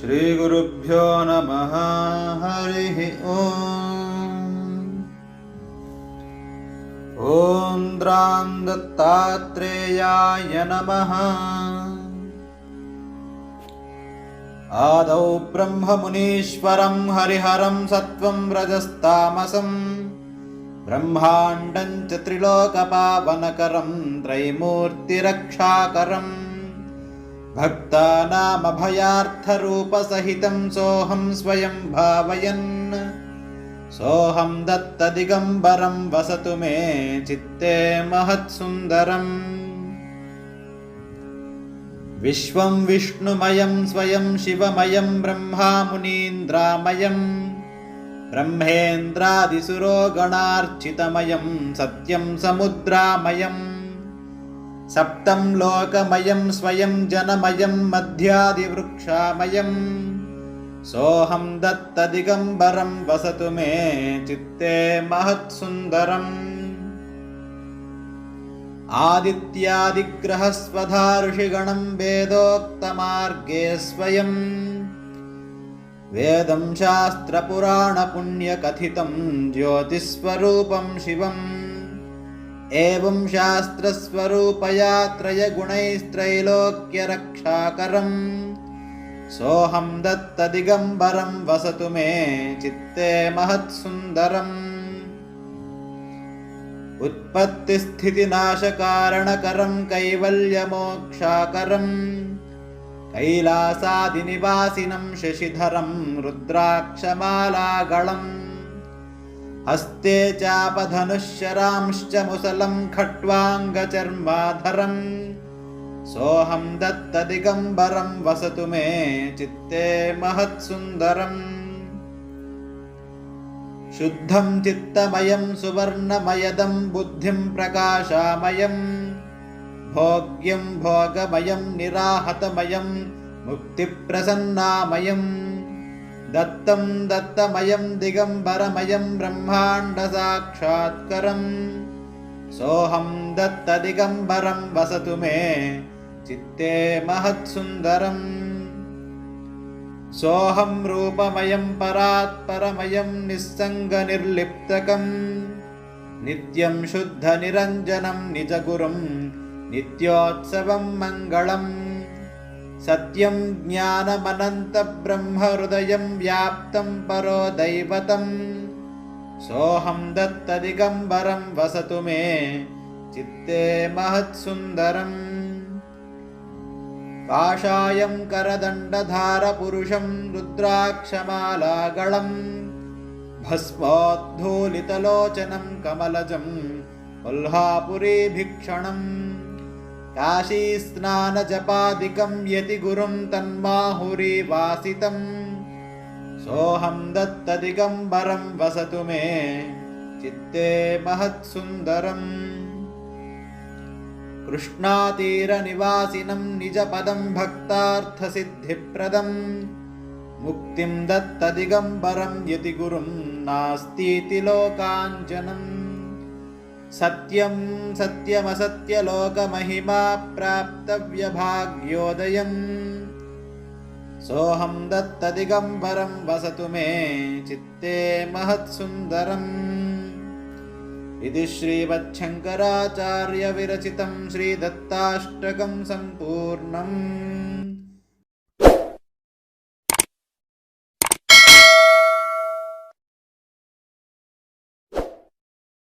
श्रीगुरुभ्यो नमः हरिः ॐ द्रां दत्तात्रेयाय नमः आदौ ब्रह्ममुनीश्वरं हरिहरं सत्त्वं रजस्तामसम् ब्रह्माण्डं च त्रिलोकपावनकरं त्रैमूर्तिरक्षाकरम् भक्तानामभयार्थरूपसहितं सोऽहं स्वयं भावयन्। सोऽहं दत्तदिगम्बरं वसतु मे चित्ते महत्सुन्दरम्। विश्वं विष्णुमयं स्वयं शिवमयं ब्रह्मा मुनीन्द्रामयम् ब्रह्मेन्द्रादिसुरोगणार्चितमयं सत्यं समुद्रामयम् सप्तं लोकमयं स्वयं जनमयं मध्यादिवृक्षामयम् सोऽहं दत्तदिगम्बरं वसतु मे चित्ते महत्सुन्दरम्। आदित्यादिग्रहस्वधा ऋषिगणं वेदोक्तमार्गे स्वयम् वेदं शास्त्रपुराणपुण्यकथितं ज्योतिस्वरूपं शिवम्। एवं शास्त्रस्वरूपया त्रयगुणैस्त्रैलोक्यरक्षाकरम् सोऽहं दत्तदिगम्बरं वसतु मे चित्ते महत्सुन्दरम्। उत्पत्तिस्थितिनाशकारणकरं कैवल्यमोक्षाकरम् कैलासादिनिवासिनं शशिधरं रुद्राक्षमालागळम् हस्ते चापधनुश्शरांश्च मुसलं खट्वाङ्गचर्माधरम् सोऽहं दत्तदिगम्बरं वसतु मे चित्ते महत्सुन्दरम्। शुद्धं चित्तमयं सुवर्णमयदं बुद्धिं प्रकाशामयम् भोग्यं भोगमयं निराहतमयं मुक्तिप्रसन्नामयम् दत्तं दत्तमयं दिगम्बरमयं ब्रह्माण्डसाक्षात्करम् सोऽहं दत्तदिगम्बरं वसतु मे चित्ते महत्सुन्दरम् सोऽहं रूपमयं परात्परमयं निस्सङ्गनिर्लिप्तकम् नित्यं शुद्धनिरञ्जनं निजगुरुं नित्योत्सवं मङ्गलम्। सत्यं ज्ञानमनन्तब्रह्महृदयं व्याप्तं परो दैवतम्। सोऽहं दत्तदिगम्बरं वसतु मे चित्ते महत्सुन्दरम्। काषायं करदण्डधारपुरुषं रुद्राक्षमालागळम्। भस्मोद्धूलितलोचनं कमलजं कोल्हापुरीभिक्षणम् काशीस्नानजपादिकं यतिगुरुं तन्माहुरीवासितम्। सोऽहं दत्तदिगम्बरं वसतु मे चित्ते महत्सुन्दरम्। कृष्णातीरनिवासिनं निजपदं भक्तार्थसिद्धिप्रदम्। मुक्तिं दत्तदिगम्बरं यतिगुरुं नास्तीति लोकाञ्जनम् सत्यं सत्यमसत्यलोकमहिमा प्राप्तव्यभाग्योदयम्। सोऽहं दत्तदिगम्बरं वसतु मे चित्ते महत्सुन्दरम्। इति श्रीवच्छङ्कराचार्यविरचितं श्रीदत्ताष्टकं सम्पूर्णम्